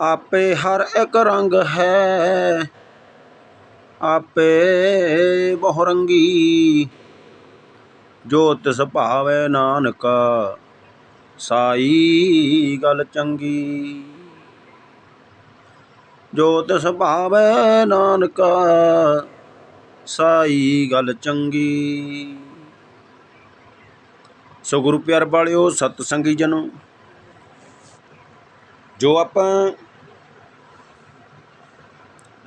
ਆਪੇ ਹਰ ਇੱਕ ਰੰਗ ਹੈ। ਆਪੇ ਬਹੁ ਜੋ ਤਿਸ ਭਾਵੈ ਨਾਨਕਾ, ਸਾਈ ਗੱਲ ਚੰਗੀ। ਜੋ ਤਿਸ ਭਾਵੈ ਨਾਨਕਾ, ਸਾਈ ਗੱਲ ਚੰਗੀ। ਸੋ ਗੁਰੂ ਪਿਆਰ ਵਾਲਿਓ, ਸਤ ਸੰਗੀ ਜਨੋ। ਜੋ ਆਪਾਂ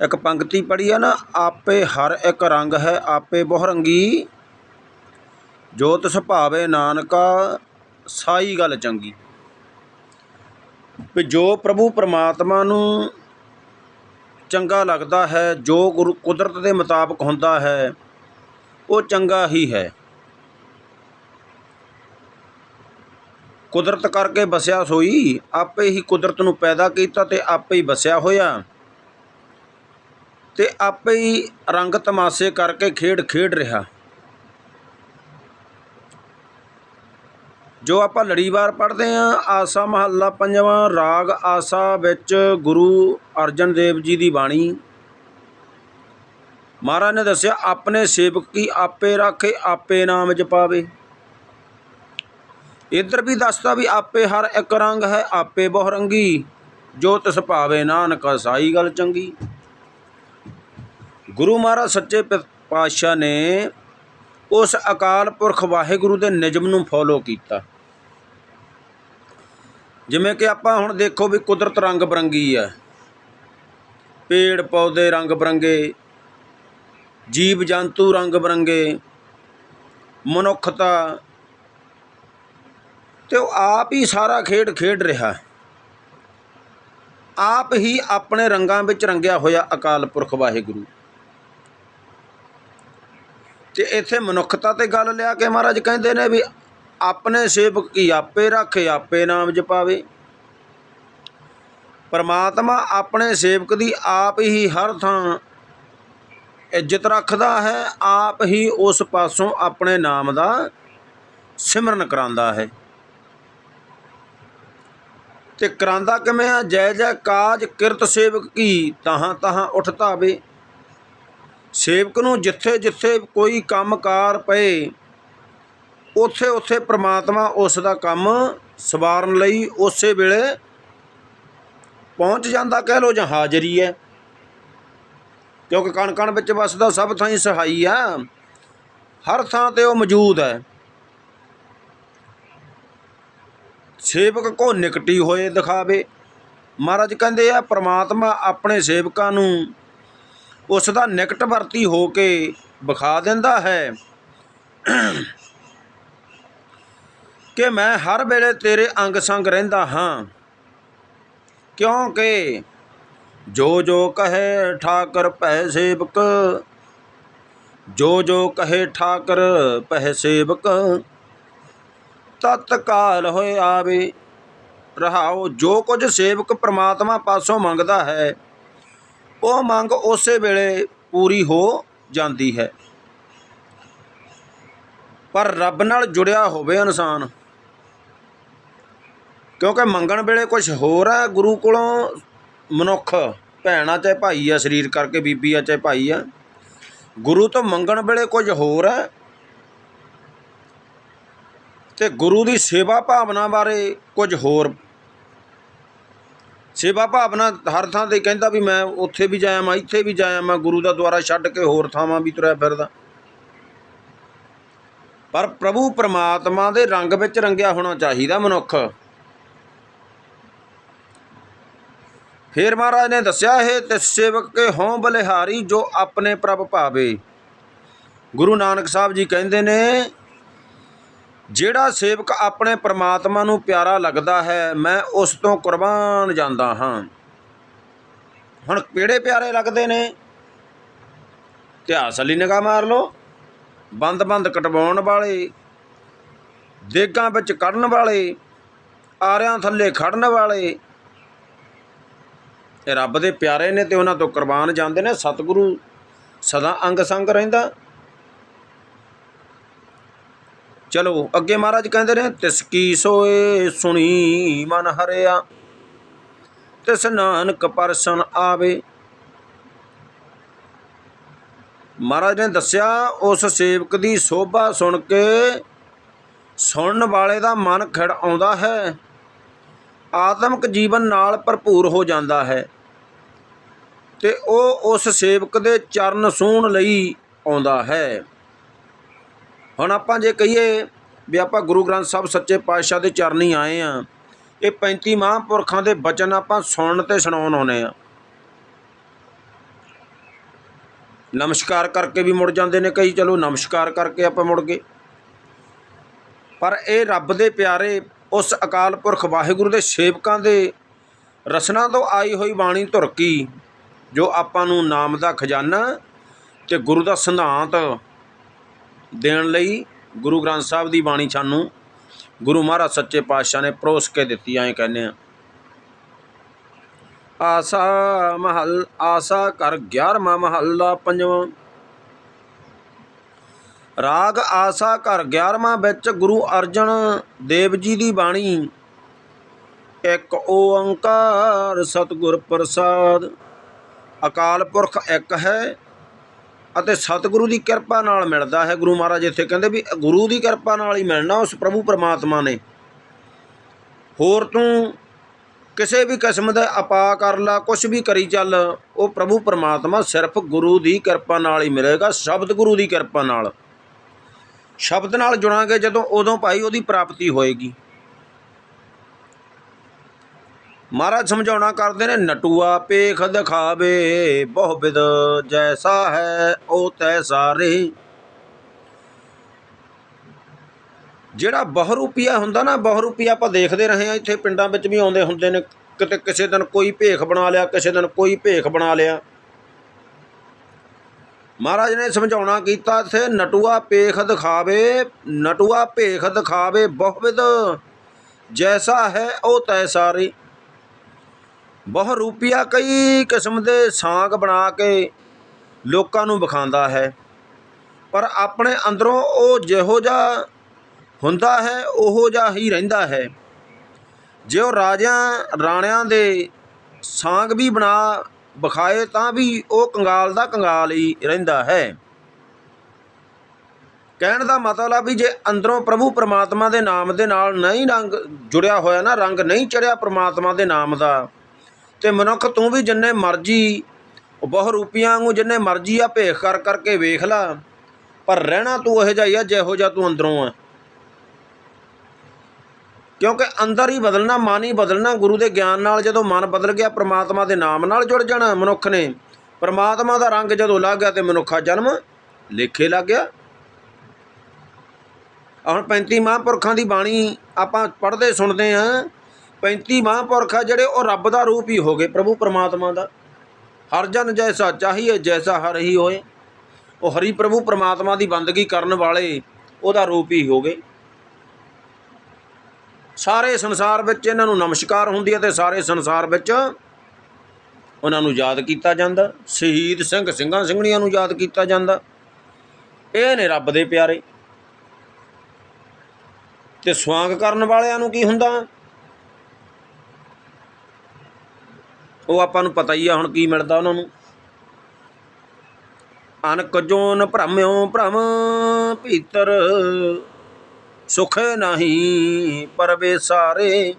ਇੱਕ ਪੰਕਤੀ ਪੜ੍ਹੀ ਆ ਨਾ, ਆਪੇ ਹਰ ਇੱਕ ਰੰਗ ਹੈ, ਆਪੇ ਬਹੁ ਰੰਗੀ ਜੋ ਤਿਸ ਭਾਵੇ ਨਾਨਕਾ, ਸਾਈ ਗੱਲ ਚੰਗੀ। ਵੀ ਜੋ ਪ੍ਰਭੂ ਪਰਮਾਤਮਾ ਨੂੰ ਚੰਗਾ ਲੱਗਦਾ ਹੈ, ਜੋ ਗੁਰੂ, ਕੁਦਰਤ ਦੇ ਮੁਤਾਬਕ ਹੁੰਦਾ ਹੈ, ਉਹ ਚੰਗਾ ਹੀ ਹੈ। ਕੁਦਰਤ ਕਰਕੇ ਵਸਿਆ ਸੋਈ, ਆਪੇ ਹੀ ਕੁਦਰਤ ਨੂੰ ਪੈਦਾ ਕੀਤਾ ਤੇ ਆਪੇ ਹੀ ਵਸਿਆ ਹੋਇਆ। ਤੇ ਆਪੇ ਹੀ ਰੰਗ ਤਮਾਸ਼ੇ ਕਰਕੇ ਖੇਡ ਖੇਡ ਰਿਹਾ। ਜੋ ਆਪਾਂ ਲੜੀਵਾਰ ਪੜ੍ਹਦੇ ਹਾਂ ਆਸਾ ਮਹੱਲਾ ਪੰਜਵਾਂ, ਰਾਗ ਆਸਾ ਵਿੱਚ ਗੁਰੂ ਅਰਜਨ ਦੇਵ ਜੀ ਦੀ ਬਾਣੀ। ਮਹਾਰਾਜ ਨੇ ਦੱਸਿਆ, ਆਪਣੇ ਸੇਵਕ ਕੀ ਆਪੇ ਰਾਖੇ, ਆਪੇ ਨਾਮ ਜਪਾਵੇ। ਇੱਧਰ ਵੀ ਦੱਸਦਾ ਵੀ ਆਪੇ ਹਰ ਇੱਕ ਰੰਗ ਹੈ, ਆਪੇ ਬਹੁ ਰੰਗੀ ਜੋ ਤਿਸ ਭਾਵੇ ਨਾਨਕ ਸਾਈ ਗੱਲ ਚੰਗੀ। ਗੁਰੂ ਮਹਾਰਾਜ ਸੱਚੇ ਪਾਤਸ਼ਾਹ ਨੇ ਉਸ ਅਕਾਲ ਪੁਰਖ ਵਾਹਿਗੁਰੂ ਦੇ ਨਿਯਮ ਨੂੰ ਫੋਲੋ ਕੀਤਾ। ਜਿਵੇਂ ਕਿ ਆਪਾਂ ਹੁਣ ਦੇਖੋ ਵੀ ਕੁਦਰਤ ਰੰਗ ਬਰੰਗੀ ਹੈ। ਪੇੜ ਪੌਦੇ ਰੰਗ ਬਰੰਗੇ ਜੀਵ ਜੰਤੂ ਰੰਗ ਬਰੰਗੇ, ਮਨੁੱਖਤਾ ਤੇ ਉਹ ਆਪ ਹੀ ਸਾਰਾ ਖੇਡ ਖੇਡ ਰਿਹਾ। ਆਪ ਹੀ ਆਪਣੇ ਰੰਗਾਂ ਵਿੱਚ ਰੰਗਿਆ ਹੋਇਆ ਅਕਾਲ ਪੁਰਖ ਵਾਹਿਗੁਰੂ। ਤੇ ਇੱਥੇ ਮਨੁੱਖਤਾ ਤੇ ਗੱਲ ਲਿਆ ਕੇ ਮਹਾਰਾਜ ਕਹਿੰਦੇ ਨੇ ਵੀ ਆਪਣੇ ਸੇਵਕ ਕੀ ਆਪੇ ਰੱਖੇ, ਆਪੇ ਨਾਮ ਜਪਾਵੇ। ਪਰਮਾਤਮਾ ਆਪਣੇ ਸੇਵਕ ਦੀ ਆਪ ਹੀ ਹਰ ਥਾਂ ਇੱਜ਼ਤ ਰੱਖਦਾ ਹੈ, ਆਪ ਹੀ ਉਸ ਪਾਸੋਂ ਆਪਣੇ ਨਾਮ ਦਾ ਸਿਮਰਨ ਕਰਾਉਂਦਾ ਹੈ। ਤੇ ਕਰਾਂਦਾ ਕਿਵੇਂ ਆ? ਜੈ ਜੈ ਕਾਜ ਕਿਰਤ ਸੇਵਕ ਕੀ, ਤਾਹਾਂ ਤਹਾਂ ਉਠ ਧਾਵੇ। ਸੇਵਕ ਨੂੰ ਜਿੱਥੇ ਜਿੱਥੇ ਕੋਈ ਕੰਮਕਾਰ ਪਏ, ਉੱਥੇ ਉੱਥੇ ਪ੍ਰਮਾਤਮਾ ਉਸ ਦਾ ਕੰਮ ਸਵਾਰਨ ਲਈ ਉਸੇ ਵੇਲੇ ਪਹੁੰਚ ਜਾਂਦਾ ਕਹਿ ਲੋ ਜਾਂ ਹਾਜ਼ਰੀ ਹੈ। ਕਿਉਂਕਿ ਕਣ ਕਣ ਵਿੱਚ ਵਸਦਾ ਸਭ ਥਾਂ ਹੀ ਸਹਾਈ ਆ। ਹਰ ਥਾਂ ਤੇ ਉਹ ਮੌਜੂਦ ਹੈ। ਸੇਵਕ ਕੋ ਨਿਕਟੀ ਹੋਏ ਦਿਖਾਵੇ। ਮਹਾਰਾਜ ਕਹਿੰਦੇ ਆ, ਪ੍ਰਮਾਤਮਾ ਆਪਣੇ ਸੇਵਕਾਂ ਨੂੰ ਉਸ ਦਾ ਨਿਕਟ ਵਰਤੀ ਹੋ ਕੇ ਵਿਖਾ ਦਿੰਦਾ ਹੈ ਕਿ ਮੈਂ ਹਰ ਵੇਲੇ ਤੇਰੇ ਅੰਗ ਸੰਗ ਰਹਿੰਦਾ ਹਾਂ। ਕਿਉਂਕਿ ਜੋ ਜੋ ਕਹੇ ਠਾਕਰ ਭੈ ਸੇਵਕ, ਜੋ ਜੋ ਕਹੇ ਠਾਕਰ ਭੈ ਸੇਵਕ ਤਤਕਾਲ ਹੋਏ ਆਵੇ ਰਹਾਓ ਜੋ ਕੁਝ ਸੇਵਕ ਪ੍ਰਮਾਤਮਾ ਪਾਸੋਂ ਮੰਗਦਾ ਹੈ ਉਹ ਮੰਗ ਉਸੇ ਵੇਲੇ ਪੂਰੀ ਹੋ ਜਾਂਦੀ ਹੈ। ਪਰ ਰੱਬ ਨਾਲ ਜੁੜਿਆ ਹੋਵੇ ਇਨਸਾਨ, ਕਿਉਂਕਿ ਮੰਗਣ ਵੇਲੇ ਕੁਝ ਹੋਰ ਹੈ, ਗੁਰੂ ਕੋਲੋਂ ਮਨੁੱਖ, ਭੈਣਾ ਚਾਹੇ ਭਾਈ ਆ, ਸਰੀਰ ਕਰਕੇ ਬੀਬੀ ਆ ਚਾਹੇ ਭਾਈ ਆ, ਗੁਰੂ ਤੋਂ ਮੰਗਣ ਵੇਲੇ ਕੁਝ ਹੋਰ ਹੈ। ਤੇ ਗੁਰੂ ਦੀ ਸੇਵਾ ਭਾਵਨਾ ਬਾਰੇ ਕੁਝ ਹੋਰ ਸੇਵਾ ਭਾਵਨਾ ਹਰ ਥਾਂ ਤੇ ਕਹਿੰਦਾ ਵੀ ਮੈਂ ਉੱਥੇ ਵੀ ਜਾਇਆ, ਮੈਂ ਇੱਥੇ ਵੀ ਜਾਇਆ, ਮੈਂ ਗੁਰੂ ਦਾ ਦੁਆਰਾ ਛੱਡ ਕੇ ਹੋਰ ਥਾਵਾਂ ਵੀ ਤੁਰਿਆ ਫਿਰਦਾ। ਪਰ ਪ੍ਰਭੂ ਪਰਮਾਤਮਾ ਦੇ ਰੰਗ ਵਿੱਚ ਰੰਗਿਆ ਹੋਣਾ ਚਾਹੀਦਾ ਮਨੁੱਖ। ਫਿਰ ਮਹਾਰਾਜ ਨੇ ਦੱਸਿਆ ਇਹ ਤੇ ਸੇਵਕ ਕੇ ਹੋਂ ਬਲਿਹਾਰੀ ਜੋ ਆਪਣੇ ਪ੍ਰਭ ਭਾਵੇ। ਗੁਰੂ ਨਾਨਕ ਸਾਹਿਬ ਜੀ ਕਹਿੰਦੇ ਨੇ ਜਿਹੜਾ ਸੇਵਕ ਆਪਣੇ ਪਰਮਾਤਮਾ ਨੂੰ ਪਿਆਰਾ ਲੱਗਦਾ ਹੈ, ਮੈਂ ਉਸ ਤੋਂ ਕੁਰਬਾਨ ਜਾਂਦਾ ਹਾਂ। ਹੁਣ ਕਿਹੜੇ ਪਿਆਰੇ ਲੱਗਦੇ ਨੇ? ਇਤਿਹਾਸ ਵਾਲੀ ਨਿਗਾਹ ਮਾਰ ਲਓ। ਬੰਦ-ਬੰਦ ਕਟਵਾਉਣ ਵਾਲੇ, ਦੇਗਾਂ ਵਿੱਚ ਕੱਢਣ ਵਾਲੇ, ਆਰਿਆਂ ਥੱਲੇ ਖੜਨ ਵਾਲੇ, ਇਹ ਰੱਬ ਦੇ ਪਿਆਰੇ ਨੇ ਤੇ ਉਹਨਾਂ ਤੋਂ ਕੁਰਬਾਨ ਜਾਂਦੇ ਨੇ। ਸਤਿਗੁਰੂ ਸਦਾ ਅੰਗ ਸੰਗ ਰਹਿੰਦਾ। ਚਲੋ ਅੱਗੇ ਮਹਾਰਾਜ ਕਹਿੰਦੇ ਨੇ, ਤਿਸ ਕੀ ਸੋਏ ਸੁਣੀ ਮਨ ਹਰਿਆ, ਤਿਸ ਨਾਨਕ ਪਰਸਨ ਆਵੇ। ਮਹਾਰਾਜ ਨੇ ਦੱਸਿਆ, ਉਸ ਸੇਵਕ ਦੀ ਸੋਭਾ ਸੁਣ ਕੇ ਸੁਣਨ ਵਾਲੇ ਦਾ ਮਨ ਖਿੜ ਆਉਂਦਾ ਹੈ। ਆਤਮਿਕ ਜੀਵਨ ਨਾਲ ਭਰਪੂਰ ਹੋ ਜਾਂਦਾ ਹੈ। ਤੇ ਉਹ ਉਸ ਸੇਵਕ ਦੇ ਚਰਨ ਸੂਣ ਲਈ ਆਉਂਦਾ ਹੈ। ਹੁਣ ਆਪਾਂ ਜੇ ਕਹੀਏ ਵੀ ਆਪਾਂ ਗੁਰੂ ਗ੍ਰੰਥ ਸਾਹਿਬ ਸੱਚੇ ਪਾਤਸ਼ਾਹ ਦੇ ਚਰਨੀ ਆਏ ਆ, ਇਹ 35 ਮਹਾਂਪੁਰਖਾਂ ਦੇ ਬਚਨ ਆਪਾਂ ਸੁਣਨ ਤੇ ਸੁਣਾਉਣ ਆਉਨੇ ਆ। ਨਮਸਕਾਰ ਕਰਕੇ ਵੀ ਮੁੜ ਜਾਂਦੇ ਨੇ ਕਈ, ਚਲੋ ਨਮਸਕਾਰ ਕਰਕੇ ਆਪਾਂ ਮੁੜ ਗਏ। ਪਰ ਇਹ ਰੱਬ ਦੇ ਪਿਆਰੇ ਉਸ ਅਕਾਲ ਪੁਰਖ ਵਾਹਿਗੁਰੂ ਦੇ ਸੇਵਕਾਂ ਦੇ ਰਸਨਾ ਤੋਂ ਆਈ ਹੋਈ ਬਾਣੀ ਧੁਰਕੀ ਜੋ ਆਪਾਂ ਨੂੰ ਨਾਮ ਦਾ ਖਜ਼ਾਨਾ ਤੇ ਗੁਰੂ ਦਾ ਸਿਧਾਂਤ ਦੇਣ ਲਈ ਗੁਰੂ ਗ੍ਰੰਥ ਸਾਹਿਬ ਦੀ ਬਾਣੀ ਸਾਨੂੰ ਗੁਰੂ ਮਹਾਰਾਜ ਸੱਚੇ ਪਾਤਸ਼ਾਹ ਨੇ ਪਰੋਸ ਕੇ ਦਿੱਤੀ, ਐਂ ਕਹਿੰਦੇ ਆ। ਆਸਾ ਮਹਲ, ਆਸਾ ਕਰ 11ਵਾਂ ਮਹੱਲਾ ਪੰਜਵਾਂ। ਰਾਗ ਆਸਾ ਘਰ 11ਵਾਂ ਵਿੱਚ ਗੁਰੂ ਅਰਜਨ ਦੇਵ ਜੀ ਦੀ ਬਾਣੀ। ਇੱਕ ਓੰਕਾਰ ਸਤਿਗੁਰ ਪ੍ਰਸਾਦ। ਅਕਾਲ ਪੁਰਖ ਇੱਕ ਹੈ ਅਤੇ ਸਤਿਗੁਰੂ ਦੀ ਕਿਰਪਾ ਨਾਲ ਮਿਲਦਾ ਹੈ ਗੁਰੂ ਮਹਾਰਾਜ ਇੱਥੇ ਕਹਿੰਦੇ ਵੀ ਗੁਰੂ ਦੀ ਕਿਰਪਾ ਨਾਲ ਹੀ ਮਿਲਣਾ, ਉਸ ਪ੍ਰਭੂ ਪਰਮਾਤਮਾ ਨੇ। ਹੋਰ ਤੂੰ ਕਿਸੇ ਵੀ ਕਿਸਮ ਦਾ ਆਪਾ ਕਰ ਲਾ ਕੁਝ ਵੀ ਕਰੀ ਚੱਲ, ਉਹ ਪ੍ਰਭੂ ਪਰਮਾਤਮਾ ਸਿਰਫ ਗੁਰੂ ਦੀ ਕਿਰਪਾ ਨਾਲ ਹੀ ਮਿਲੇਗਾ ਸ਼ਬਦ ਗੁਰੂ ਦੀ ਕਿਰਪਾ ਨਾਲ। ਸ਼ਬਦ ਨਾਲ ਜੁੜਾਂਗੇ ਜਦੋਂ ਉਦੋਂ ਭਾਈ ਉਹਦੀ ਪ੍ਰਾਪਤੀ ਹੋਏਗੀ। ਮਹਾਰਾਜ ਸਮਝਾਉਣਾ ਕਰਦੇ ਨੇ, ਨਟੂਆ ਪੇਖ ਦਿਖਾਵੇ ਬਹੁ ਬਿਦ ਜੈਸਾ ਹੈ ਉਹ ਤੈਸਾ ਰੇ ਜਿਹੜਾ ਬਹੁ ਬਹੁਰੂਪੀਆ ਹੁੰਦਾ ਨਾ ਬਹੁ ਬਹੁਰੂਪੀਆ ਆਪਾਂ ਦੇਖਦੇ ਰਹੇ ਆ ਇੱਥੇ ਪਿੰਡਾਂ ਵਿੱਚ ਵੀ ਆਉਂਦੇ ਹੁੰਦੇ ਨੇ, ਕਿਤੇ ਕਿਸੇ ਦਿਨ ਕੋਈ ਭੇਖ ਬਣਾ ਲਿਆ, ਕਿਸੇ ਦਿਨ ਕੋਈ ਭੇਖ ਬਣਾ ਲਿਆ। ਮਹਾਰਾਜ ਨੇ ਸਮਝਾਉਣਾ ਕੀਤਾ ਇੱਥੇ, ਨਟੂਆ ਪੇਖ ਦਿਖਾਵੇ, ਨਟੂਆ ਭੇਖ ਦਿਖਾਵੇ ਬਹੁਵਿਧ ਜੈਸਾ ਹੈ ਉਹ ਤੈਸਾ ਰੇ ਬਹੁ ਰੂਪੀਆ ਕਈ ਕਿਸਮ ਦੇ ਸਾਂਗ ਬਣਾ ਕੇ ਲੋਕਾਂ ਨੂੰ ਵਿਖਾਉਂਦਾ ਹੈ। ਪਰ ਆਪਣੇ ਅੰਦਰੋਂ ਉਹ ਜਿਹੋ ਜਿਹਾ ਹੁੰਦਾ ਹੈ, ਉਹੋ ਜਿਹਾ ਹੀ ਰਹਿੰਦਾ ਹੈ। ਜੇ ਉਹ ਰਾਜਿਆਂ, ਰਾਣਿਆਂ ਦੇ ਸਾਂਗ ਵੀ ਬਣਾ, ਵਿਖਾਏ ਤਾਂ ਵੀ ਉਹ ਕੰਗਾਲ ਦਾ ਕੰਗਾਲ ਹੀ ਰਹਿੰਦਾ ਹੈ। ਕਹਿਣ ਦਾ ਮਤਲਬ ਵੀ ਜੇ ਅੰਦਰੋਂ ਪ੍ਰਭੂ ਪਰਮਾਤਮਾ ਦੇ ਨਾਮ ਦੇ ਨਾਲ ਨਹੀਂ ਰੰਗ ਜੁੜਿਆ ਹੋਇਆ ਨਾ, ਰੰਗ ਨਹੀਂ ਚੜਿਆ ਪਰਮਾਤਮਾ ਦੇ ਨਾਮ ਦਾ ਤੇ ਮਨੁੱਖ ਤੂੰ ਵੀ ਜਿੰਨੇ ਮਰਜ਼ੀ ਬਹੁ ਰੂਪੀਆਂ ਨੂੰ ਜਿੰਨੇ ਮਰਜ਼ੀ ਆ ਭੇਖ ਕਰ ਕਰਕੇ ਵੇਖ ਲਾ। ਪਰ ਰਹਿਣਾ ਤੂੰ ਇਹੋ ਜਿਹਾ ਹੀ ਆ ਜਿਹੋ ਜਿਹਾ ਤੂੰ ਅੰਦਰੋਂ ਆ। ਕਿਉਂਕਿ ਅੰਦਰ ਹੀ ਬਦਲਣਾ, ਮਨ ਹੀ ਬਦਲਣਾ, ਗੁਰੂ ਦੇ ਗਿਆਨ ਨਾਲ ਜਦੋਂ ਮਨ ਬਦਲ ਗਿਆ, ਪ੍ਰਮਾਤਮਾ ਦੇ ਨਾਮ ਨਾਲ ਜੁੜ ਜਾਣਾ ਮਨੁੱਖ ਨੇ। ਪ੍ਰਮਾਤਮਾ ਦਾ ਰੰਗ ਜਦੋਂ ਲੱਗ ਗਿਆ ਤੇ ਮਨੁੱਖਾ ਜਨਮ ਲੇਖੇ ਲੱਗ ਗਿਆ। ਹੁਣ 35 ਮਹਾਂਪੁਰਖਾਂ ਦੀ ਬਾਣੀ ਆਪਾਂ ਪੜ੍ਹਦੇ ਸੁਣਦੇ ਆਂ। 35 ਮਹਾਂਪੁਰਖ ਆ ਜਿਹੜੇ ਉਹ ਰੱਬ ਦਾ ਰੂਪ ਹੀ ਹੋ ਗਏ, ਪ੍ਰਭੂ ਪਰਮਾਤਮਾ ਦਾ। ਹਰ ਜਨ ਜੈਸਾ ਚਾਹੀਏ, ਜੈਸਾ ਹਰ ਹੀ ਹੋਏ। ਉਹ ਹਰੀ ਪ੍ਰਭੂ ਪਰਮਾਤਮਾ ਦੀ ਬੰਦਗੀ ਕਰਨ ਵਾਲੇ ਉਹਦਾ ਰੂਪ ਹੀ ਹੋ ਗਏ। ਸਾਰੇ ਸੰਸਾਰ ਵਿੱਚ ਇਹਨਾਂ ਨੂੰ ਨਮਸਕਾਰ ਹੁੰਦੀ ਹੈ ਤੇ ਸਾਰੇ ਸੰਸਾਰ ਵਿੱਚ ਉਹਨਾਂ ਨੂੰ ਯਾਦ ਕੀਤਾ ਜਾਂਦਾ। ਸ਼ਹੀਦ ਸਿੰਘ ਸਿੰਘਾਂ ਸਿੰਘਣੀਆਂ ਨੂੰ ਯਾਦ ਕੀਤਾ ਜਾਂਦਾ। ਇਹ ਨੇ ਰੱਬ ਦੇ ਪਿਆਰੇ। ਤੇ ਸਵਾਂਗ ਕਰਨ ਵਾਲਿਆਂ ਨੂੰ ਕੀ ਹੁੰਦਾ? ਉਹ ਆਪਾਂ ਨੂੰ ਪਤਾ ਹੀ ਆ ਹੁਣ ਕੀ ਮਿਲਦਾ ਉਹਨਾਂ ਨੂੰ। ਅਨਕ ਜੋਨ ਭ੍ਰਮਿਓ ਭ੍ਰਮ ਭੀਤਰ, ਸੁਖ ਨਹੀਂ ਪਰਵੇ ਸਾਰੇ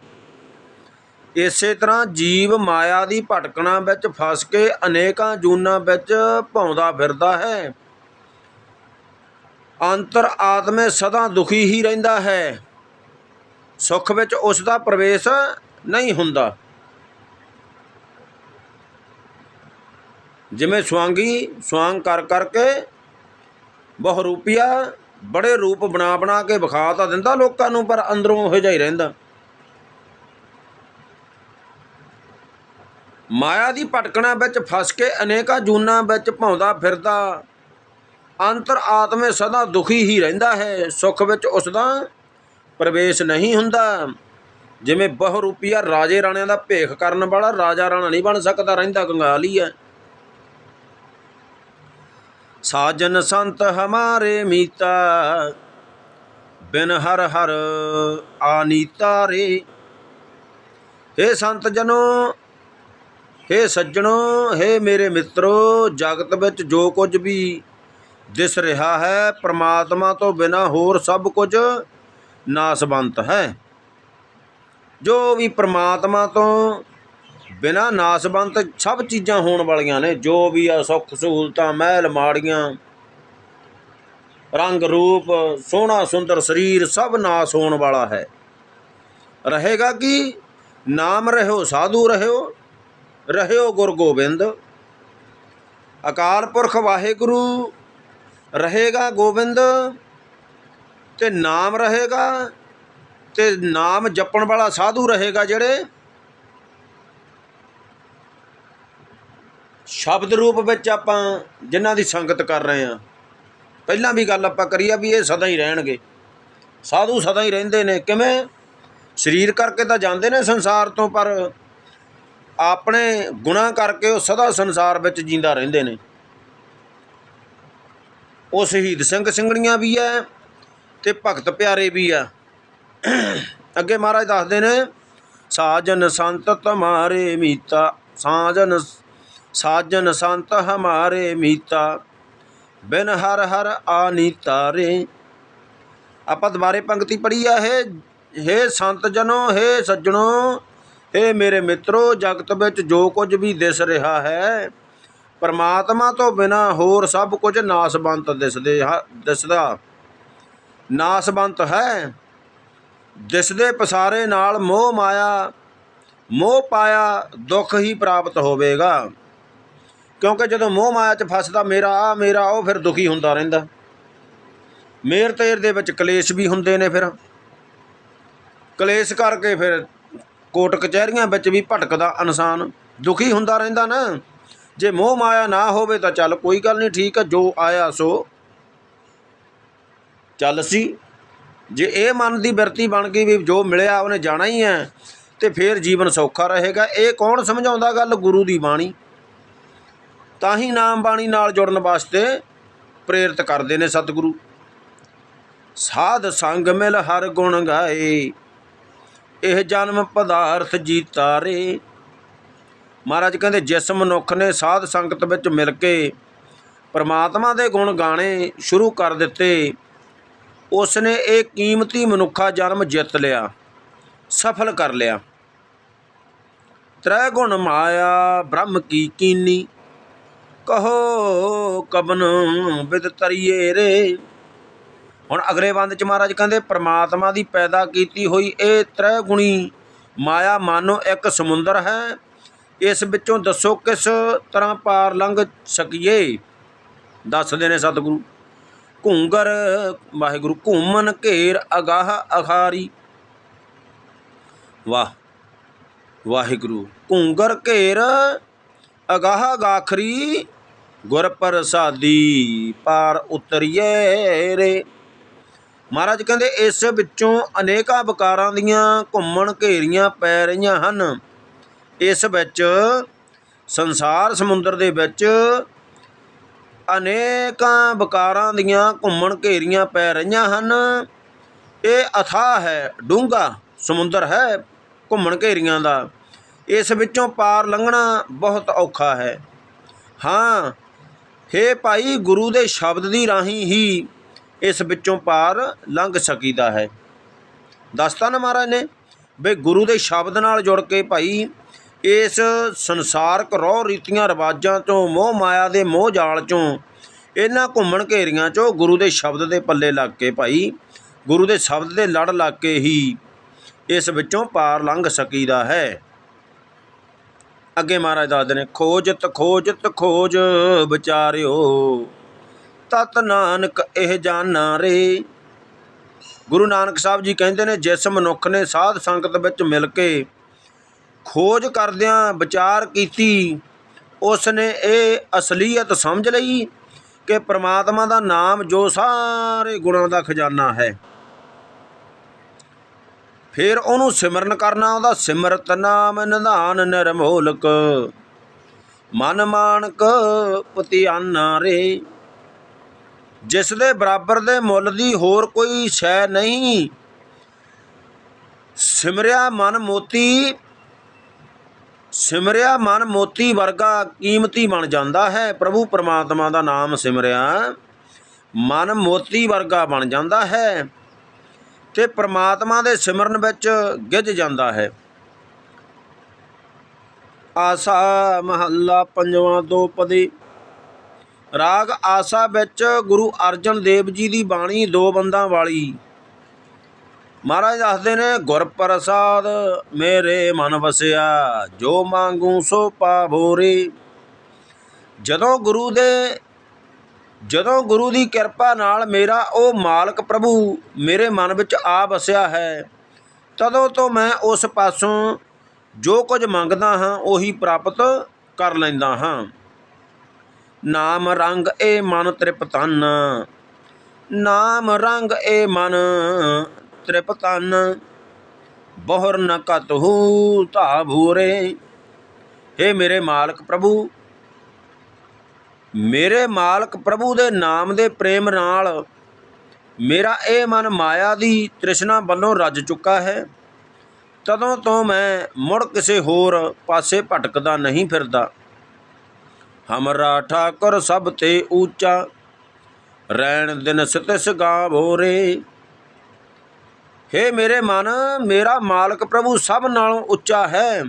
ਇਸੇ ਤਰ੍ਹਾਂ ਜੀਵ ਮਾਇਆ ਦੀ ਭਟਕਣਾ ਵਿੱਚ ਫਸ ਕੇ ਅਨੇਕਾਂ ਜੂਨਾਂ ਵਿੱਚ ਭੌਂਦਾ ਫਿਰਦਾ ਹੈ। ਅੰਤਰ ਆਤਮੇ ਸਦਾ ਦੁਖੀ ਹੀ ਰਹਿੰਦਾ ਹੈ। ਸੁਖ ਵਿੱਚ ਉਸ ਦਾ ਪ੍ਰਵੇਸ਼ ਨਹੀਂ ਹੁੰਦਾ। ਜਿਵੇਂ ਸਵਾਂਗੀ ਸਵਾਂਗ ਕਰ ਕਰਕੇ ਬਹੁ ਰੂਪੀਆ, ਬੜੇ ਰੂਪ ਬਣਾ ਬਣਾ ਕੇ ਵਿਖਾ ਤਾਂ ਦਿੰਦਾ ਲੋਕਾਂ ਨੂੰ, ਪਰ ਅੰਦਰੋਂ ਉਹੋ ਜਿਹਾ ਹੀ ਰਹਿੰਦਾ। ਮਾਇਆ ਦੀ ਭਟਕਣਾ ਵਿੱਚ ਫਸ ਕੇ ਅਨੇਕਾਂ ਜੂਨਾਂ ਵਿੱਚ ਭੌਂਦਾ ਫਿਰਦਾ। ਅੰਤਰ ਆਤਮੇ ਸਦਾ ਦੁਖੀ ਹੀ ਰਹਿੰਦਾ ਹੈ। ਸੁਖ ਵਿੱਚ ਉਸ ਦਾ ਪ੍ਰਵੇਸ਼ ਨਹੀਂ ਹੁੰਦਾ। ਜਿਵੇਂ ਬਹੁ ਰੂਪੀਆ ਰਾਜੇ ਰਾਣਿਆਂ ਦਾ ਭੇਖ ਕਰਨ ਵਾਲਾ ਰਾਜਾ ਰਾਣਾ ਨਹੀਂ ਬਣ ਸਕਦਾ, ਰਹਿੰਦਾ ਕੰਗਾਲ ਹੀ ਹੈ। ਸਾਜਨ ਸੰਤ ਹਮਾਰੇ ਮੀਤਾ, ਬਿਨ ਹਰ ਹਰ ਆਨੀਤਾ ਰੇ ਇਹ ਸੰਤ ਜਨੋ, ਹੇ ਸੱਜਣੋ, ਹੇ ਮੇਰੇ ਮਿੱਤਰੋ, ਜਗਤ ਵਿੱਚ ਜੋ ਕੁਝ ਵੀ ਦਿਸ ਰਿਹਾ ਹੈ, ਪ੍ਰਮਾਤਮਾ ਤੋਂ ਬਿਨਾ ਹੋਰ ਸਭ ਕੁਝ ਨਾਸਵੰਤ ਹੈ। ਜੋ ਵੀ ਪ੍ਰਮਾਤਮਾ ਤੋਂ ਬਿਨਾਂ ਨਾਸਬੰਤ ਸਭ ਚੀਜ਼ਾਂ ਹੋਣ ਵਾਲੀਆਂ ਨੇ, ਜੋ ਵੀ ਆ, ਸੁੱਖ ਸਹੂਲਤਾਂ, ਮਹਿਲ ਮਾੜੀਆਂ, ਰੰਗ ਰੂਪ, ਸੋਹਣਾ ਸੁੰਦਰ ਸਰੀਰ, ਸਭ ਨਾਸ ਹੋਣ ਵਾਲਾ ਹੈ। ਰਹੇਗਾ ਕਿ? ਨਾਮ ਰਹਿਓ ਸਾਧੂ ਰਹਿਓ ਰਹਿਓ ਗੁਰ ਗੋਬਿੰਦ। ਅਕਾਲ ਪੁਰਖ ਵਾਹਿਗੁਰੂ, ਰਹੇਗਾ ਗੋਬਿੰਦ, ਤੇ ਨਾਮ ਰਹੇਗਾ, ਤੇ ਨਾਮ ਜਪਣ ਵਾਲਾ ਸਾਧੂ ਰਹੇਗਾ ਜਿਹੜੇ ਸ਼ਬਦ ਰੂਪ ਵਿੱਚ ਆਪਾਂ ਜਿਨ੍ਹਾਂ ਦੀ ਸੰਗਤ ਕਰ ਰਹੇ ਆ ਪਹਿਲਾਂ ਵੀ ਗੱਲ ਆਪਾਂ ਕਰੀ ਆ ਵੀ ਇਹ ਸਦਾ ਹੀ ਰਹਿਣਗੇ। ਸਾਧੂ ਸਦਾ ਹੀ ਰਹਿੰਦੇ ਨੇ, ਕਿਵੇਂ? ਸਰੀਰ ਕਰਕੇ ਤਾਂ ਜਾਂਦੇ ਨੇ ਸੰਸਾਰ ਤੋਂ, ਪਰ ਆਪਣੇ ਗੁਨਾਹ ਕਰਕੇ ਉਹ ਸਦਾ ਸੰਸਾਰ ਵਿੱਚ ਜਿੰਦਾ ਰਹਿੰਦੇ ਨੇ। ਉਹ ਸ਼ਹੀਦ ਸਿੰਘ ਸਿੰਘਣੀਆਂ ਵੀ ਐ ਤੇ ਭਗਤ ਪਿਆਰੇ ਵੀ ਆ ਅੱਗੇ ਮਹਾਰਾਜ ਦੱਸਦੇ ਨੇ, ਸਾਜਨ ਸੰਤ ਤੁਮਾਰੇ ਮੀਤਾ, ਸਾਜਨ ਸਾਜਨ ਸੰਤ ਹਮਾਰੇ ਮੀਤਾ, ਬਿਨ ਹਰ ਹਰ ਆਨੀ ਰੇ ਆਪਾਂ ਦੁਬਾਰੇ ਪੰਕਤੀ ਪੜ੍ਹੀ ਆ ਹੈ, ਹੇ ਸੰਤ ਜਨੋ, ਹੇ ਸੱਜਣੋ, ਹੇ ਮੇਰੇ ਮਿੱਤਰੋ, ਜਗਤ ਵਿੱਚ ਜੋ ਕੁਝ ਵੀ ਦਿਸ ਰਿਹਾ ਹੈ, ਪਰਮਾਤਮਾ ਤੋਂ ਬਿਨਾ ਹੋਰ ਸਭ ਕੁਝ ਨਾਸਵੰਤ ਦਿਸਦੇ ਹ- ਦਿਸਦਾ। ਨਾਸਵੰਤ ਹੈ। ਦਿਸਦੇ ਪਸਾਰੇ ਨਾਲ ਮੋਹ ਮਾਇਆ, ਮੋਹ ਪਾਇਆ ਦੁੱਖ ਹੀ ਪ੍ਰਾਪਤ ਹੋਵੇਗਾ। ਕਿਉਂਕਿ ਜਦੋਂ ਮੋਹ ਮਾਇਆ 'ਚ ਫਸਦਾ, ਮੇਰਾ ਆ ਮੇਰਾ ਉਹ, ਫਿਰ ਦੁਖੀ ਹੁੰਦਾ ਰਹਿੰਦਾ। ਮੇਰ ਤੇਰ ਦੇ ਵਿੱਚ ਕਲੇਸ਼ ਵੀ ਹੁੰਦੇ ਨੇ ਫਿਰ। ਕਲੇਸ਼ ਕਰਕੇ ਫਿਰ ਕੋਟ ਕਚਹਿਰੀਆਂ ਵਿੱਚ ਵੀ ਭਟਕਦਾ ਇਨਸਾਨ। ਦੁਖੀ ਹੁੰਦਾ ਰਹਿੰਦਾ ਨਾ। ਜੇ ਮੋਹ ਮਾਇਆ ਨਾ ਹੋਵੇ ਤਾਂ ਚੱਲ ਕੋਈ ਗੱਲ ਨਹੀਂ, ਠੀਕ ਆ, ਜੋ ਆਇਆ ਸੋ। ਚੱਲ ਸੀ। ਜੇ ਇਹ ਮਨ ਦੀ ਬਿਰਤੀ ਬਣ ਗਈ ਵੀ ਜੋ ਮਿਲਿਆ ਉਹਨੇ ਜਾਣਾ ਹੀ ਹੈ, ਤੇ ਫਿਰ ਜੀਵਨ ਸੌਖਾ ਰਹੇਗਾ। ਇਹ ਕੌਣ ਸਮਝਾਉਂਦਾ ਗੱਲ? ਗੁਰੂ ਦੀ ਬਾਣੀ। ਤਾਂ ਹੀ ਨਾਮ ਬਾਣੀ ਨਾਲ ਜੁੜਨ ਵਾਸਤੇ ਪ੍ਰੇਰਿਤ ਕਰਦੇ ਨੇ ਸਤਿਗੁਰੂ। ਸਾਧ ਸੰਗ ਮਿਲ ਹਰ ਗੁਣ ਗਾਏ, ਇਹ ਜਨਮ ਪਦਾਰਥ ਜੀਤਾ ਰੇ। ਮਹਾਰਾਜ ਕਹਿੰਦੇ, ਜਿਸ ਮਨੁੱਖ ਨੇ ਸਾਧ ਸੰਗਤ ਵਿੱਚ ਮਿਲ ਕੇ ਪਰਮਾਤਮਾ ਦੇ ਗੁਣ ਗਾਣੇ ਸ਼ੁਰੂ ਕਰ ਦਿੱਤੇ ਉਸ ਨੇ ਇਹ ਕੀਮਤੀ ਮਨੁੱਖਾ ਜਨਮ ਜਿੱਤ ਲਿਆ, ਸਫਲ ਕਰ ਲਿਆ। ਤ੍ਰੈ ਗੁਣ ਮਾਇਆ ਬ੍ਰਹਮ ਕੀ ਕੀਨੀ ਕਹੋ ਕਬਨ ਵਿਦ ਤਰੀਏ ਰੇ। ਹੁਣ ਅਗਲੇ ਬੰਦ ਚ ਮਹਾਰਾਜ ਕਹਿੰਦੇ, ਪ੍ਰਮਾਤਮਾ ਦੀ ਪੈਦਾ ਕੀਤੀ ਹੋਈ ਇਹ ਤ੍ਰੈ ਗੁਣੀ ਮਾਇਆ ਮਾਨੋ ਇੱਕ ਸਮੁੰਦਰ ਹੈ। ਇਸ ਵਿੱਚੋਂ ਦੱਸੋ ਕਿਸ ਤਰ੍ਹਾਂ ਪਾਰ ਲੰਘ ਸਕੀਏ? ਦੱਸਦੇ ਨੇ ਸਤਿਗੁਰੂ। ਘੁੰਗਰ, ਵਾਹਿਗੁਰੂ, ਘੂਮਨ ਘੇਰ ਅਗਾਹ ਅਖਾਰੀ ਵਾਹ, ਵਾਹਿਗੁਰੂ, ਘੁੰਗਰ ਘੇਰ ਅਗਾਹ ਗਾਖਰੀ ਗੁਰ ਪ੍ਰਸਾਦੀ ਪਾਰ ਉਤਰੀਏ ਰੇ। ਮਹਾਰਾਜ ਕਹਿੰਦੇ, ਇਸ ਵਿੱਚੋਂ ਅਨੇਕਾਂ ਵਿਕਾਰਾਂ ਦੀਆਂ ਘੁੰਮਣ ਘੇਰੀਆਂ ਪੈ ਰਹੀਆਂ ਹਨ। ਇਸ ਵਿੱਚ ਸੰਸਾਰ ਸਮੁੰਦਰ ਦੇ ਵਿੱਚ ਅਨੇਕਾਂ ਵਿਕਾਰਾਂ ਦੀਆਂ ਘੁੰਮਣ ਘੇਰੀਆਂ ਪੈ ਰਹੀਆਂ ਹਨ। ਇਹ ਅਥਾਹ ਹੈ, ਡੂੰਘਾ ਸਮੁੰਦਰ ਹੈ ਘੁੰਮਣ ਘੇਰੀਆਂ ਦਾ। ਇਸ ਵਿੱਚੋਂ ਪਾਰ ਲੰਘਣਾ ਬਹੁਤ ਔਖਾ ਹੈ। ਹਾਂ, ਹੇ ਭਾਈ, ਗੁਰੂ ਦੇ ਸ਼ਬਦ ਦੀ ਰਾਹੀਂ ਹੀ ਇਸ ਵਿੱਚੋਂ ਪਾਰ ਲੰਘ ਸਕੀਦਾ ਹੈ। ਦੱਸਤਾ ਨਾ ਮਹਾਰਾਜ ਨੇ ਵੀ ਗੁਰੂ ਦੇ ਸ਼ਬਦ ਨਾਲ ਜੁੜ ਕੇ ਭਾਈ ਇਸ ਸੰਸਾਰਕ ਰੋਹ ਰੀਤੀਆਂ ਰਿਵਾਜਾਂ ਤੋਂ ਮੋਹ ਮਾਇਆ ਦੇ ਮੋਹ ਜਾਲ ਚੋਂ, ਇਹਨਾਂ ਘੁੰਮਣ ਘੇਰੀਆਂ ਚੋਂ ਗੁਰੂ ਦੇ ਸ਼ਬਦ ਦੇ ਪੱਲੇ ਲੱਗ ਕੇ ਭਾਈ, ਗੁਰੂ ਦੇ ਸ਼ਬਦ ਦੇ ਲੜ ਲੱਗ ਕੇ ਹੀ ਇਸ ਵਿੱਚੋਂ ਪਾਰ ਲੰਘ ਸਕੀਦਾ ਹੈ। ਅੱਗੇ ਮਹਾਰਾਜ ਦੱਸਦੇ ਨੇ ਖੋਜਤ ਖੋਜਤ ਖੋਜ ਵਿਚਾਰਿਓ, ਤਤ ਨਾਨਕ ਇਹ ਜਾਣਾ ਰੇ। ਗੁਰੂ ਨਾਨਕ ਸਾਹਿਬ ਜੀ ਕਹਿੰਦੇ ਨੇ, ਜਿਸ ਮਨੁੱਖ ਨੇ ਸਾਧ ਸੰਗਤ ਵਿੱਚ ਮਿਲ ਕੇ ਖੋਜ ਕਰਦਿਆਂ ਵਿਚਾਰ ਕੀਤੀ ਉਸ ਨੇ ਇਹ ਅਸਲੀਅਤ ਸਮਝ ਲਈ ਕਿ ਪ੍ਰਮਾਤਮਾ ਦਾ ਨਾਮ ਜੋ ਸਾਰੇ ਗੁਣਾਂ ਦਾ ਖਜ਼ਾਨਾ ਹੈ। ਫਿਰ ਉਹਨੂੰ ਸਿਮਰਨ ਕਰਨਾ ਉਹਦਾ ਸਿਮਰਤ ਨਾਮ ਨਿਧਾਨ ਨਿਰਮੋਲਕ। ਮਨ ਮਾਨਕ ਪਤਿਆਨਾ ਰੇ। ਜਿਸ ਦੇ ਬਰਾਬਰ ਦੇ ਮੁੱਲ ਦੀ ਹੋਰ ਕੋਈ ਸ਼ੈ ਨਹੀਂ। ਸਿਮਰਿਆ ਮਨ ਮੋਤੀ, ਸਿਮਰਿਆ ਮਨ ਮੋਤੀ ਵਰਗਾ ਕੀਮਤੀ ਬਣ ਜਾਂਦਾ ਹੈ। ਪ੍ਰਭੂ ਪਰਮਾਤਮਾ ਦਾ ਨਾਮ ਸਿਮਰਿਆ। ਮਨ ਮੋਤੀ ਵਰਗਾ ਬਣ ਜਾਂਦਾ ਹੈ। ਤੇ ਪ੍ਰਮਾਤਮਾ ਦੇ ਸਿਮਰਨ ਵਿੱਚ ਗਿੱਜ ਜਾਂਦਾ ਹੈ। ਆਸਾ ਮਹੱਲਾ ਪੰਜਵਾਂ ਦੋ ਪਦੀ। ਰਾਗ ਆਸਾ ਵਿੱਚ ਗੁਰੂ ਅਰਜਨ ਦੇਵ ਜੀ ਦੀ ਬਾਣੀ ਦੋ ਬੰਦਾਂ ਵਾਲੀ। ਮਹਾਰਾਜ ਦੱਸਦੇ ਨੇ, ਗੁਰ ਪ੍ਰਸਾਦ ਮੇਰੇ ਮਨ ਵਸਿਆ, ਜੋ ਮੰਗੂ ਸੋ ਪਾਵੋਰੇ। ਜਦੋਂ ਗੁਰੂ ਦੇ ਜਦੋਂ ਗੁਰੂ ਦੀ ਕਿਰਪਾ ਨਾਲ ਮੇਰਾ ਉਹ ਮਾਲਕ ਪ੍ਰਭੂ ਮੇਰੇ ਮਨ ਵਿੱਚ ਆ ਵਸਿਆ ਹੈ, ਤਦੋਂ ਤੋਂ ਮੈਂ ਉਸ ਪਾਸੋਂ ਜੋ ਕੁਝ ਮੰਗਦਾ ਹਾਂ ਉਹੀ ਪ੍ਰਾਪਤ ਕਰ ਲੈਂਦਾ ਹਾਂ। ਨਾਮ ਰੰਗ ਏ ਮਨ ਤ੍ਰਿਪਤਨ, ਨਾਮ ਰੰਗ ਏ ਮਨ ਤ੍ਰਿਪਤਨ, ਬਹੁਰ ਨ ਕਤਹੂ ਧਾ ਭੂਰੇ हे ਮੇਰੇ ਮਾਲਕ ਪ੍ਰਭੂ ਮੇਰੇ ਮਾਲਕ ਪ੍ਰਭੂ ਦੇ ਨਾਮ ਦੇ ਪ੍ਰੇਮ ਨਾਲ ਮੇਰਾ ਇਹ ਮਨ ਮਾਇਆ ਦੀ ਤ੍ਰਿਸ਼ਨਾ ਵੱਲੋਂ ਰੱਜ ਚੁੱਕਾ ਹੈ। ਤਦੋਂ ਤੋਂ ਮੈਂ ਮੁੜ ਕਿਸੇ ਹੋਰ ਪਾਸੇ ਭਟਕਦਾ ਨਹੀਂ ਫਿਰਦਾ। ਹਮਰਾ ਠਾਕੁਰ ਸਭ ਤੇ ਉੱਚਾ ਰਹਿਣ ਦਿਨ ਸਤਿਸ ਗਾਵੋਰੇ ਹੇ ਮੇਰੇ ਮਨ, ਮੇਰਾ ਮਾਲਕ ਪ੍ਰਭੂ ਸਭ ਨਾਲੋਂ ਉੱਚਾ ਹੈ।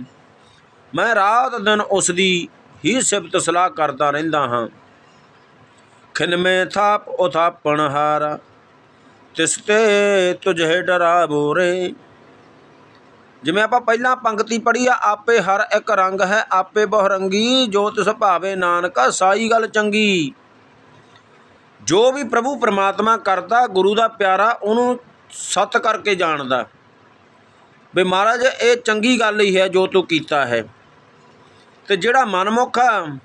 ਮੈਂ ਰਾਤ ਦਿਨ ਉਸ ਦੀ ਹੀ ਸਿਫਤ ਸਲਾਹ ਕਰਦਾ ਰਹਿੰਦਾ ਹਾਂ। ਖਿਨਮੇ ਥਾਪ ਉਥਾਪਣ ਹਾਰਾ। ਤਿਸ ਤੇ ਤੁਝੇ ਡਰਾ ਬੋਰੇ। ਜਿਵੇਂ ਆਪਾਂ ਪਹਿਲਾਂ ਪੰਕਤੀ ਪੜ੍ਹੀ ਆ, ਆਪੇ ਹਰ ਇੱਕ ਰੰਗ ਹੈ, ਆਪੇ ਬਹੁਰੰਗੀ, ਜੋ ਤਿਸ ਭਾਵੇ ਨਾਨਕਾ, ਸਾਈ ਗੱਲ ਚੰਗੀ। ਜੋ ਵੀ ਪ੍ਰਭੂ ਪਰਮਾਤਮਾ ਕਰਦਾ, ਗੁਰੂ ਦਾ ਪਿਆਰਾ, ਉਹਨੂੰ ਸਤ ਕਰਕੇ ਜਾਣਦਾ। ਵੀ ਮਹਾਰਾਜ, ਇਹ ਚੰਗੀ ਗੱਲ ਹੀ ਹੈ ਜੋ ਤੂੰ ਕੀਤਾ ਹੈ। ਤੇ ਜਿਹੜਾ ਮਨਮੁੱਖ ਆ,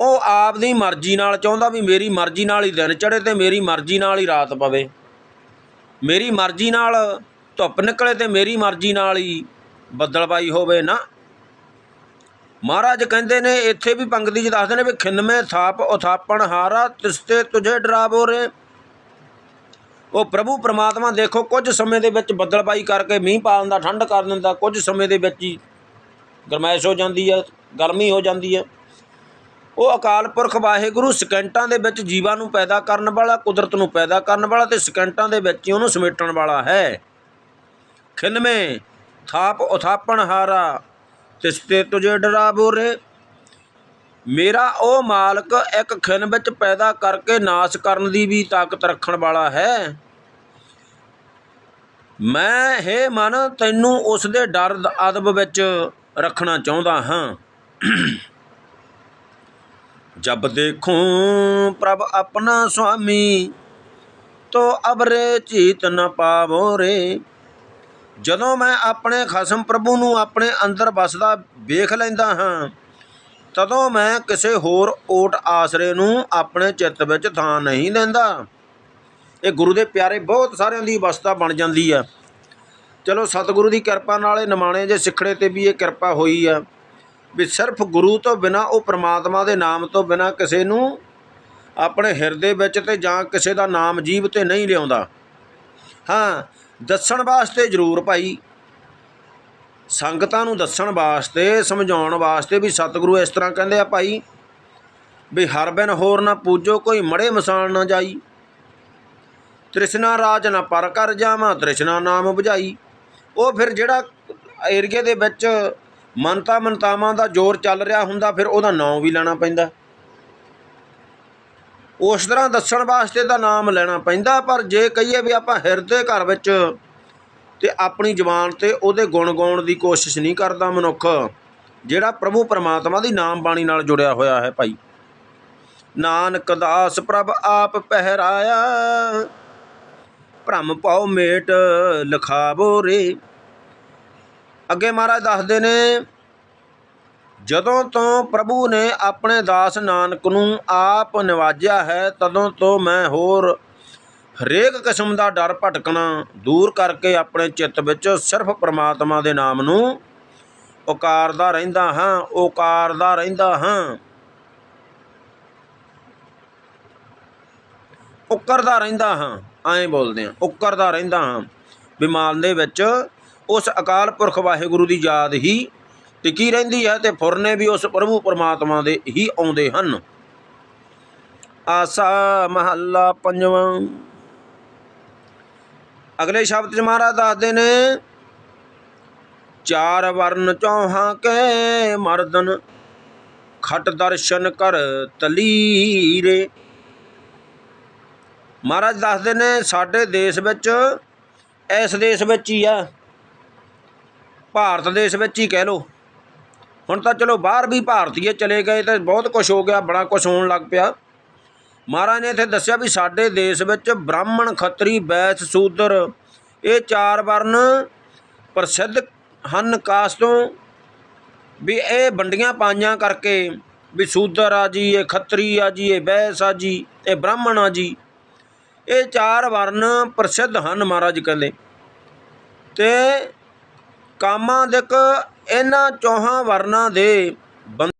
ਉਹ ਆਪ ਦੀ ਮਰਜ਼ੀ ਨਾਲ ਚਾਹੁੰਦਾ ਵੀ ਮੇਰੀ ਮਰਜ਼ੀ ਨਾਲ ਹੀ ਦਿਨ ਚੜੇ ਤੇ ਮੇਰੀ ਮਰਜ਼ੀ ਨਾਲ ਹੀ ਰਾਤ ਪਵੇ। ਮੇਰੀ ਮਰਜ਼ੀ ਨਾਲ ਧੁੱਪ ਨਿਕਲੇ ਤੇ ਮੇਰੀ ਮਰਜ਼ੀ ਨਾਲ ਹੀ ਬੱਦਲਬਾਈ ਹੋਵੇ ਨਾ। ਮਹਾਰਾਜ ਕਹਿੰਦੇ ਨੇ, ਇੱਥੇ ਵੀ ਪੰਕਤੀ ਜੀ ਦੱਸਦੇ ਨੇ ਵੀ ਖਿੰਨਵੇਂ ਥਾਪ ਉਥਾਪਣ ਹਾਰਾ, ਤਿਸਤੇ ਤੁਝੇ ਡਰਾਵੋ ਰੇ। ਉਹ ਪ੍ਰਭੂ ਪ੍ਰਮਾਤਮਾ ਦੇਖੋ, ਕੁਝ ਸਮੇਂ ਦੇ ਵਿੱਚ ਬੱਦਲਬਾਈ ਕਰਕੇ ਮੀਂਹ ਪਾ ਦਿੰਦਾ ਠੰਡ ਕਰ ਦਿੰਦਾ, ਕੁਝ ਸਮੇਂ ਦੇ ਵਿੱਚ ਹੀ ਗਰਮੈਸ਼ ਹੋ ਜਾਂਦੀ ਹੈ ਗਰਮੀ ਹੋ ਜਾਂਦੀ ਹੈ ਉਹ ਅਕਾਲ ਪੁਰਖ ਵਾਹਿਗੁਰੂ ਸਕਿੰਟਾਂ ਦੇ ਵਿੱਚ ਜੀਵਾਂ ਨੂੰ ਪੈਦਾ ਕਰਨ ਵਾਲਾ, ਕੁਦਰਤ ਨੂੰ ਪੈਦਾ ਕਰਨ ਵਾਲਾ ਤੇ ਸਕਿੰਟਾਂ ਦੇ ਵਿੱਚ ਹੀ ਉਹਨੂੰ ਸਮੇਟਣ ਵਾਲਾ ਹੈ। ਖਿੰਨਵੇਂ ਥਾਪ ਉਥਾਪਣ ਹਾਰਾ ਤਿਸ ਤੇ ਤੁਝੇ ਡਰਾ ਬੋਰੇ। ਮੇਰਾ ਉਹ ਮਾਲਕ ਇੱਕ ਖਿੰਨ ਵਿੱਚ ਪੈਦਾ ਕਰਕੇ ਨਾਸ਼ ਕਰਨ ਦੀ ਵੀ ਤਾਕਤ ਰੱਖਣ ਵਾਲਾ ਹੈ। ਮੈਂ, ਹੈ ਮਨ, ਤੈਨੂੰ ਉਸ ਦੇ ਡਰ, ਅਦਬ ਵਿੱਚ ਰੱਖਣਾ ਚਾਹੁੰਦਾ ਹਾਂ। ਜਬ ਦੇਖੂੰ ਪ੍ਰਭ ਆਪਣਾ ਸੁਆਮੀ, ਤੋ ਅਬਰੇ ਚੀਤ ਨ ਪਾਵੋ ਰੇ। ਜਦੋਂ ਮੈਂ ਆਪਣੇ ਖਸਮ ਪ੍ਰਭੂ ਨੂੰ ਆਪਣੇ ਅੰਦਰ ਵਸਦਾ ਵੇਖ ਲੈਂਦਾ ਹਾਂ, ਤਦੋਂ ਮੈਂ ਕਿਸੇ ਹੋਰ ਓਟ ਆਸਰੇ ਨੂੰ ਆਪਣੇ ਚਿੱਤ ਵਿੱਚ ਥਾਂ ਨਹੀਂ ਦਿੰਦਾ। ਇਹ ਗੁਰੂ ਦੇ ਪਿਆਰੇ ਬਹੁਤ ਸਾਰਿਆਂ ਦੀ ਅਵਸਥਾ ਬਣ ਜਾਂਦੀ ਹੈ। ਚਲੋ ਸਤਿਗੁਰੂ ਦੀ ਕਿਰਪਾ ਨਾਲ ਇਹ ਨਿਮਾਣੇ ਜੇ ਸਿੱਖੜੇ ਤੇ ਵੀ ਇਹ ਕਿਰਪਾ ਹੋਈ ਆ ਵੀ ਸਿਰਫ ਗੁਰੂ ਤੋਂ ਬਿਨਾ ਉਹ ਪ੍ਰਮਾਤਮਾ ਦੇ ਨਾਮ ਤੋਂ ਬਿਨਾ ਕਿਸੇ ਨੂੰ ਆਪਣੇ ਹਿਰਦੇ ਵਿੱਚ ਤੇ ਜਾਂ ਕਿਸੇ ਦਾ ਨਾਮ ਜੀਵ ਤੇ ਨਹੀਂ ਲਿਆਉਂਦਾ। ਹਾਂ, ਦੱਸਣ ਵਾਸਤੇ ਜ਼ਰੂਰ ਭਾਈ। ਸੰਗਤਾਂ ਨੂੰ ਦੱਸਣ ਵਾਸਤੇ, ਸਮਝਾਉਣ ਵਾਸਤੇ ਵੀ ਸਤਿਗੁਰੂ ਇਸ ਤਰ੍ਹਾਂ ਕਹਿੰਦੇ ਆ ਭਾਈ ਵੀ ਹਰ ਬਿਨ ਹੋਰ ਨਾ ਪੂਜੋ, ਕੋਈ ਮੜੇ ਮਸਾਨ ਨਾ ਜਾਈ। ਤ੍ਰਿਸ਼ਨਾ ਰਾਜ ਨਾ ਪਰ ਕਰ ਜਾਵਾਂ, ਤ੍ਰਿਸ਼ਨਾ ਨਾਮ 부ਝਾਈ ਉਹ ਫਿਰ ਜਿਹੜਾ ਏਰੀਏ ਦੇ ਵਿੱਚ ਮਨਤਾ ਮਨਤਾਵਾਂ ਦਾ ਜ਼ੋਰ ਚੱਲ ਰਿਹਾ ਹੁੰਦਾ, ਫਿਰ ਉਹਦਾ ਨਾਮ ਵੀ ਲੈਣਾ ਪੈਂਦਾ। ਉਸ ਤਰ੍ਹਾਂ ਦੱਸਣ ਵਾਸਤੇ ਤਾਂ ਨਾਮ ਲੈਣਾ ਪੈਂਦਾ, ਪਰ ਜੇ ਕਹੀਏ ਵੀ ਆਪਾਂ ਹਿਰਦੇ ਘਰ ਵਿੱਚ ਤੇ ਆਪਣੀ ਜ਼ੁਬਾਨ ਤੇ ਉਹਦੇ ਗੁਣ ਗਾਉਣ ਦੀ ਕੋਸ਼ਿਸ਼ ਨਹੀਂ ਕਰਦਾ ਮਨੁੱਖ, ਜਿਹੜਾ ਪ੍ਰਭੂ ਪਰਮਾਤਮਾ ਦੀ ਨਾਮ ਬਾਣੀ ਨਾਲ ਜੁੜਿਆ ਹੋਇਆ ਹੈ ਭਾਈ। ਨਾਨਕ ਦਾਸ ਪ੍ਰਭ ਆਪ ਪਹਿਰਾਇਆ ਭ੍ਰਮ ਪਾਉ ਮੇਟ ਲਖਾਵੋ ਰੇ। ਅੱਗੇ ਮਹਾਰਾਜ ਦੱਸਦੇ ਨੇ, ਜਦੋਂ ਤੋਂ ਪ੍ਰਭੂ ਨੇ ਆਪਣੇ ਦਾਸ ਨਾਨਕ ਨੂੰ ਆਪ ਨਿਵਾਜਿਆ ਹੈ, ਤਦੋਂ ਤੋਂ ਮੈਂ ਹੋਰ ਹਰੇਕ ਕਿਸਮ ਦਾ ਡਰ ਭਟਕਣਾ ਦੂਰ ਕਰਕੇ ਆਪਣੇ ਚਿੱਤ ਵਿੱਚ ਸਿਰਫ ਪ੍ਰਮਾਤਮਾ ਦੇ ਨਾਮ ਨੂੰ ਉਕਾਰਦਾ ਰਹਿੰਦਾ ਹਾਂ, ਉਕਾਰਦਾ ਰਹਿੰਦਾ ਹਾਂ। ਉਕਰਦਾ ਰਹਿੰਦਾ ਹਾਂ। ਐਂ ਬੋਲਦੇ ਆ ਉਕਰਦਾ ਰਹਿੰਦਾ ਹਾਂ। ਬਿਮਾਨ ਦੇ ਵਿੱਚ ਉਸ ਅਕਾਲ ਪੁਰਖ ਵਾਹਿਗੁਰੂ ਦੀ ਯਾਦ ਹੀ ਟਿਕੀ ਰਹਿੰਦੀ ਹੈ ਤੇ ਫੁਰਨੇ ਵੀ ਉਸ ਪ੍ਰਭੂ ਪਰਮਾਤਮਾ ਦੇ ਹੀ ਆਉਂਦੇ ਹਨ। ਆਸਾ ਮਹੱਲਾ ਪੰਜਵਾਂ। ਅਗਲੇ ਸ਼ਬਦ ਚ ਮਹਾਰਾਜ ਦੱਸਦੇ ਨੇ, ਚਾਰ ਵਰਨ ਚੌਹਾਂ ਕੇ ਮਰਦਨ, ਖਟ ਦਰਸ਼ਨ ਕਰ ਤਲੀਰੇ। ਮਹਾਰਾਜ ਦੱਸਦੇ ਨੇ ਸਾਡੇ ਦੇਸ਼ ਵਿੱਚ, ਇਸ ਦੇਸ਼ ਵਿੱਚ ਹੀ ਆ, ਭਾਰਤ ਦੇਸ਼ ਵਿੱਚ ਹੀ ਕਹਿ ਲਓ। ਹੁਣ ਤਾਂ ਚਲੋ ਬਾਹਰ ਵੀ ਭਾਰਤੀਏ ਚਲੇ ਗਏ ਤੇ ਬਹੁਤ ਕੁਝ ਹੋ ਗਿਆ, ਬੜਾ ਕੁਝ ਹੋਣ ਲੱਗ ਪਿਆ। ਮਹਾਰਾਜ ਨੇ ਇੱਥੇ ਦੱਸਿਆ ਵੀ ਸਾਡੇ ਦੇਸ਼ ਵਿੱਚ ਬ੍ਰਾਹਮਣ, ਖੱਤਰੀ, ਬੈਸ, ਸੂਦਰ, ਇਹ ਚਾਰ ਵਰਨ ਪ੍ਰਸਿੱਧ ਹਨ ਕਾਸ ਤੋਂ, ਵੀ ਇਹ ਵੰਡੀਆਂ ਪਾਈਆਂ ਕਰਕੇ ਵੀ ਸੂਦਰ ਆ ਜੀ, ਇਹ ਖੱਤਰੀ ਆ ਜੀ, ਇਹ ਬੈਸ ਆ ਜੀ, ਇਹ ਬ੍ਰਾਹਮਣ ਆ ਜੀ। ਇਹ ਚਾਰ ਵਰਨ ਪ੍ਰਸਿੱਧ ਹਨ ਮਹਾਰਾਜ ਕਹਿੰਦੇ। ਤੇ ਕਾਮਾਂ ਦੇ ਇਹਨਾਂ ਚੌਹਾਂ ਵਰਨਾਂ ਦੇ ਬੰ-